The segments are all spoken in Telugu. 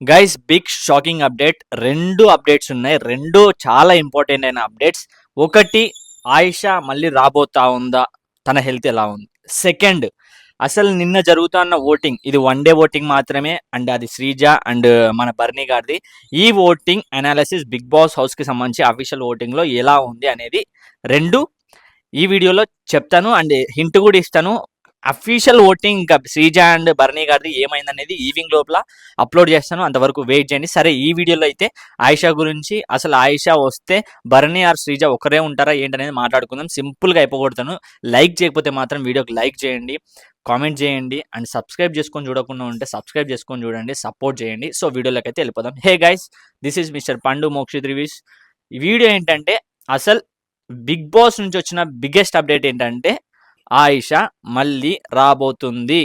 గైస్ బిగ్ షాకింగ్ అప్డేట్ రెండు అప్డేట్స్ ఉన్నాయి. రెండు చాలా ఇంపార్టెంట్ అయిన అప్డేట్స్ ఒకటి ఆయిషా మళ్ళీ రాబోతా ఉందా? తన హెల్త్ ఎలా ఉంది? సెకండ్ అసలు నిన్న జరుగుతున్న ఓటింగ్ ఇది వన్ డే ఓటింగ్ మాత్రమే. అండ్ అది శ్రీజ అండ్ uh, మన బర్నీ గారిది. ఈ ఓటింగ్ అనాలిసిస్ బిగ్ బాస్ హౌస్కి సంబంధించి అఫీషియల్ ఓటింగ్లో ఎలా ఉంది అనేది రెండు ఈ వీడియోలో చెప్తాను. అండ్ హింట్ కూడా ఇస్తాను. అఫీషియల్ ఓటింగ్ ఇంకా శ్రీజ అండ్ బర్నీ గారిది ఏమైందనేది ఈవినింగ్ లోపల అప్లోడ్ చేస్తాను. అంతవరకు వెయిట్ చేయండి. సరే ఈ వీడియోలో అయితే ఆయిషా గురించి అసలు ఆయిషా వస్తే బర్నీ ఆర్ శ్రీజ ఒకరే ఉంటారా ఏంటనేది మాట్లాడుకుందాం. సింపుల్గా అయిపోగొడతాను. లైక్ చేయకపోతే మాత్రం వీడియోకి లైక్ చేయండి. కామెంట్ చేయండి. అండ్ సబ్స్క్రైబ్ చేసుకొని చూడకుండా ఉంటే సబ్స్క్రైబ్ చేసుకొని చూడండి. సపోర్ట్ చేయండి. సో వీడియోలోకి అయితే వెళ్ళిపోదాం. Hey guys this is mister Pandu Mokshi reviews ఈ వీడియో ఏంటంటే అసలు బిగ్ బాస్ నుంచి వచ్చిన బిగ్గెస్ట్ అప్డేట్ ఏంటంటే ఆయిషా మళ్ళీ రాబోతుంది.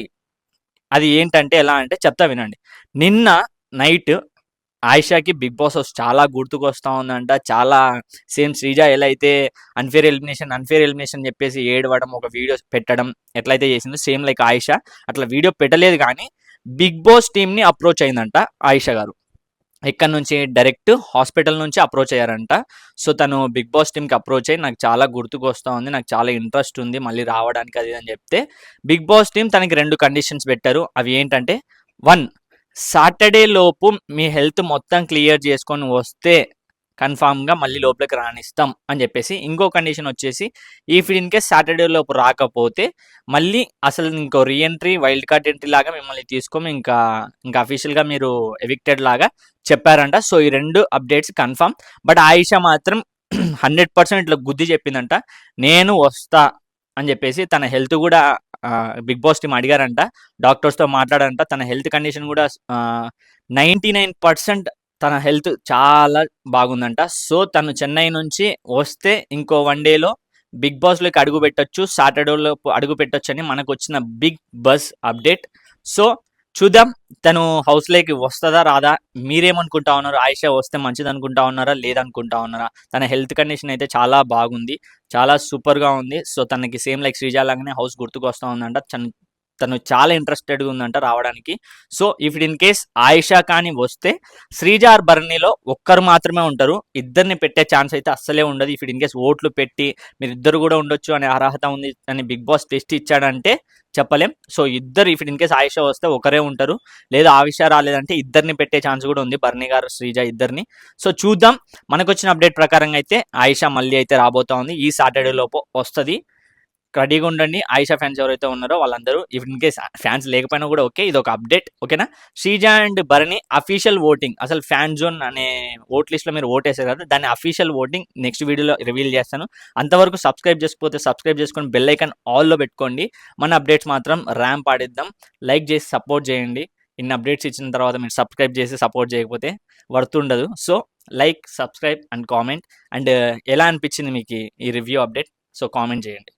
అది ఏంటంటే ఎలా అంటే చెప్తా వినండి. నిన్న నైట్ ఆయిషాకి బిగ్ బాస్ హౌస్ చాలా గుర్తుకొస్తా ఉందంట. చాలా సేమ్ శ్రీజ ఎలా అయితే అన్ఫేర్ ఎలిమినేషన్ అన్ఫేర్ ఎలిమినేషన్ చెప్పేసి ఏడవడం ఒక వీడియో పెట్టడం ఎట్లయితే చేసిందో సేమ్ లైక్ ఆయిషా. అట్లా వీడియో పెట్టలేదు కానీ బిగ్ బాస్ టీమ్ని అప్రోచ్ అయిందంట ఆయిషా గారు. ఇక్కడ నుంచి డైరెక్ట్ హాస్పిటల్ నుంచి అప్రోచ్ అయ్యారంట. సో తను బిగ్ బాస్ టీమ్కి అప్రోచ్ అయ్యి నాకు చాలా గుర్తుకు వస్తూ ఉంది నాకు చాలా ఇంట్రెస్ట్ ఉంది మళ్ళీ రావడానికి అది అని చెప్తే బిగ్ బాస్ టీం తనకి రెండు కండిషన్స్ పెట్టారు. అవి ఏంటంటే వన్ సాటర్డే లోపు మీ హెల్త్ మొత్తం క్లియర్ చేసుకొని వస్తే కన్ఫామ్గా మళ్ళీ లోపలికి రానిస్తాం అని చెప్పేసి ఇంకో కండిషన్ వచ్చేసి ఈ ఇన్ కేస్ సాటర్డే లోపు రాకపోతే మళ్ళీ అసలు ఇంకో రీఎంట్రీ వైల్డ్ కార్డ్ ఎంట్రీ లాగా మిమ్మల్ని తీసుకొని ఇంకా ఇంకా అఫీషియల్గా మీరు ఎవిక్టెడ్ లాగా చెప్పారంట. సో ఈ రెండు అప్డేట్స్ కన్ఫామ్. బట్ ఆయిషా మాత్రం హండ్రెడ్ పర్సెంట్ ఇట్లా గుద్ది చెప్పిందంట. నేను వస్తా అని చెప్పేసి తన హెల్త్ కూడా బిగ్ బాస్ టీమ్ అడిగారంట. డాక్టర్స్తో మాట్లాడారంట. తన హెల్త్ కండిషన్ కూడా నైంటీ నైన్ పర్సెంట్ తన హెల్త్ చాలా బాగుందంట. సో తను చెన్నై నుంచి వస్తే ఇంకో వన్ డేలో బిగ్ బాస్లోకి అడుగు పెట్టచ్చు సాటర్డేలో అడుగు పెట్టచ్చు అని మనకు వచ్చిన బిగ్ బస్ అప్డేట్. సో చూద్దాం. తను హౌస్లోకి వస్తుందా రాదా? మీరేమనుకుంటా ఉన్నారు ఆయిషా వస్తే మంచిది అనుకుంటా ఉన్నారా లేదనుకుంటా ఉన్నారా? తన హెల్త్ కండిషన్ అయితే చాలా బాగుంది చాలా సూపర్గా ఉంది. సో తనకి సేమ్ లైక్ శ్రీజాలాగానే హౌస్ గుర్తుకు వస్తూ ఉందంట తను చాలా ఇంట్రెస్టెడ్గా ఉందంట రావడానికి. So if in case Ayesha కానీ వస్తే శ్రీజార్ బర్నీలో ఒక్కరు మాత్రమే ఉంటారు. ఇద్దరిని పెట్టే ఛాన్స్ అయితే అస్సలే ఉండదు. ఇఫ్ ఇన్ కేస్ ఓట్లు పెట్టి మీరు ఇద్దరు కూడా ఉండొచ్చు అనే అర్హత ఉంది అని బిగ్ బాస్ టెస్ట్ ఇచ్చాడంటే చెప్పలేం. సో ఇద్దరు ఇఫ్ ఇన్ కేస్ ఆయిషా వస్తే ఒకరే ఉంటారు. లేదా ఆయిషా రాలేదంటే ఇద్దరిని పెట్టే ఛాన్స్ కూడా ఉంది. బర్నీ గారు శ్రీజ ఇద్దరిని. సో చూద్దాం. మనకు వచ్చిన అప్డేట్ ప్రకారంగా అయితే ఆయిషా మళ్ళీ అయితే రాబోతా ఉంది. ఈ సాటర్డే లోపు వస్తుంది. రెడీగా ఉండండి ఆయిషా ఫ్యాన్స్ ఎవరైతే ఉన్నారో వాళ్ళందరూ ఇన్ కేస్ ఫ్యాన్స్ లేకపోయినా కూడా ఓకే ఇది ఒక అప్డేట్ ఓకేనా? Sreeja and Bharani official voting. అసలు ఫ్యాన్ జోన్ అనే ఓట్ లిస్ట్లో మీరు ఓటేసారు కదా దాని అఫీషియల్ ఓటింగ్ నెక్స్ట్ వీడియోలో రివీల్ చేస్తాను. అంతవరకు సబ్స్క్రైబ్ చేసుకోకపోతే సబ్స్క్రైబ్ చేసుకొని బెల్ ఐకాన్ ఆల్లో పెట్టుకోండి. మన అప్డేట్స్ మాత్రం ర్యాంప్ ఆడిద్దాం. లైక్ చేసి సపోర్ట్ చేయండి. ఇన్ని అప్డేట్స్ ఇచ్చిన తర్వాత మీరు సబ్స్క్రైబ్ చేసి సపోర్ట్ చేయకపోతే వర్తుండదు. So like subscribe and comment. And ఎలా అనిపించింది మీకు ఈ రివ్యూ అప్డేట్? సో కామెంట్ చేయండి.